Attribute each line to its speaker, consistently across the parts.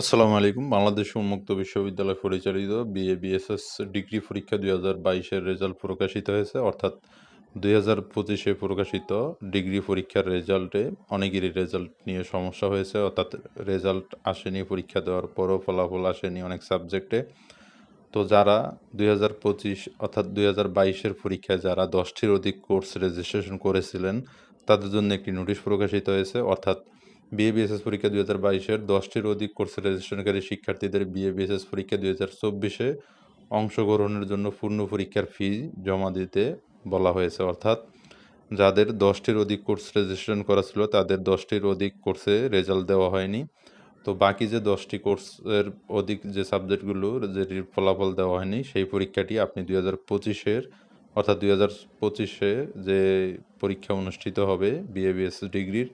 Speaker 1: আসসালামু আলাইকুম। বাংলাদেশ উন্মুক্ত বিশ্ববিদ্যালয় পরিচালিত বিএ বিএসএস ডিগ্রি পরীক্ষা দুই হাজার বাইশের রেজাল্ট প্রকাশিত হয়েছে। অর্থাৎ দুই হাজার পঁচিশে প্রকাশিত ডিগ্রি পরীক্ষার রেজাল্টে অনেকেরই রেজাল্ট নিয়ে সমস্যা হয়েছে। অর্থাৎ রেজাল্ট আসেনি, পরীক্ষা দেওয়ার পরও ফলাফল আসেনি অনেক সাবজেক্টে। তো যারা দুই হাজার পঁচিশ অর্থাৎ দুই হাজার বাইশের পরীক্ষায় যারা দশটির অধিক কোর্স রেজিস্ট্রেশন করেছিলেন, তাদের জন্য একটি নোটিশ প্রকাশিত হয়েছে। অর্থাৎ বিএবিএসএস পরীক্ষা দুই হাজার বাইশের দশটির অধিক কোর্সে রেজিস্ট্রেশনকারী শিক্ষার্থীদের বিএবিএসএস পরীক্ষা দুই হাজার চব্বিশে অংশগ্রহণের জন্য পূর্ণ পরীক্ষার ফি জমা দিতে বলা হয়েছে। অর্থাৎ যাদের দশটির অধিক কোর্স রেজিস্ট্রেশন করা ছিল, তাদের দশটির অধিক কোর্সে রেজাল্ট দেওয়া হয়নি। তো বাকি যে দশটি কোর্সের অধিক যে সাবজেক্টগুলো যেটির ফলাফল দেওয়া হয়নি, সেই পরীক্ষাটি আপনি দুই হাজার পঁচিশের, অর্থাৎ দুই হাজার পঁচিশে যে পরীক্ষা অনুষ্ঠিত হবে বিএবিএস ডিগ্রির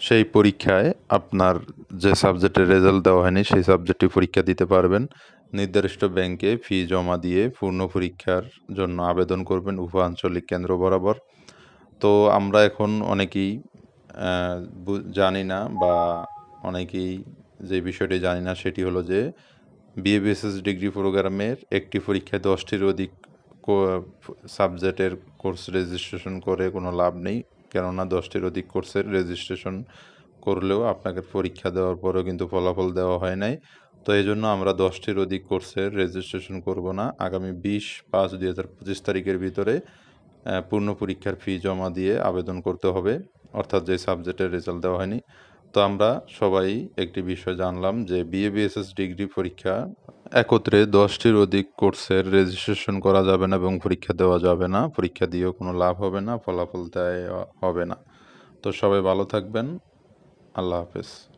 Speaker 1: সেই পরীক্ষায় আপনার যে সাবজেক্টের রেজাল্ট দেওয়া হয়নি, সেই সাবজেক্টটি পরীক্ষা দিতে পারবেন। নির্দিষ্ট ব্যাংকে ফি জমা দিয়ে পূর্ণ পরীক্ষার জন্য আবেদন করবেন উপ আঞ্চলিক কেন্দ্র বরাবর। তো আমরা এখন অনেকেই জানি না বা অনেকেই যে বিষয়টি জানি না, সেটি হলো যে বিএবিএসএস ডিগ্রি প্রোগ্রামের একটি পরীক্ষায় দশটির অধিক সাবজেক্টের কোর্স রেজিস্ট্রেশন করে কোনো লাভ নেই। কেননা দশটির অধিক কোর্সের রেজিস্ট্রেশন করলেও আপনাকে পরীক্ষা দেওয়ার পরেও কিন্তু ফলাফল দেওয়া হয় নাই। তো এই জন্য আমরা দশটির অধিক কোর্সের রেজিস্ট্রেশন করব না। আগামী বিশ পাঁচ দুই হাজার পঁচিশ তারিখের ভিতরে পূর্ণ পরীক্ষার ফি জমা দিয়ে আবেদন করতে হবে। অর্থাৎ যে সাবজেক্টের রেজাল্ট দেওয়া হয়নি। তো আমরা সবাই একটি বিষয় জানলাম যে বিএবিএসএস ডিগ্রি পরীক্ষা একত্রে দশটির অধিক কোর্সের রেজিস্ট্রেশন করা যাবে না এবং পরীক্ষা দেওয়া যাবে না। পরীক্ষা দিয়েও কোনো লাভ হবে না, ফলাফল দেয় হবে না। তো সবাই ভালো থাকবেন। আল্লাহ হাফেজ।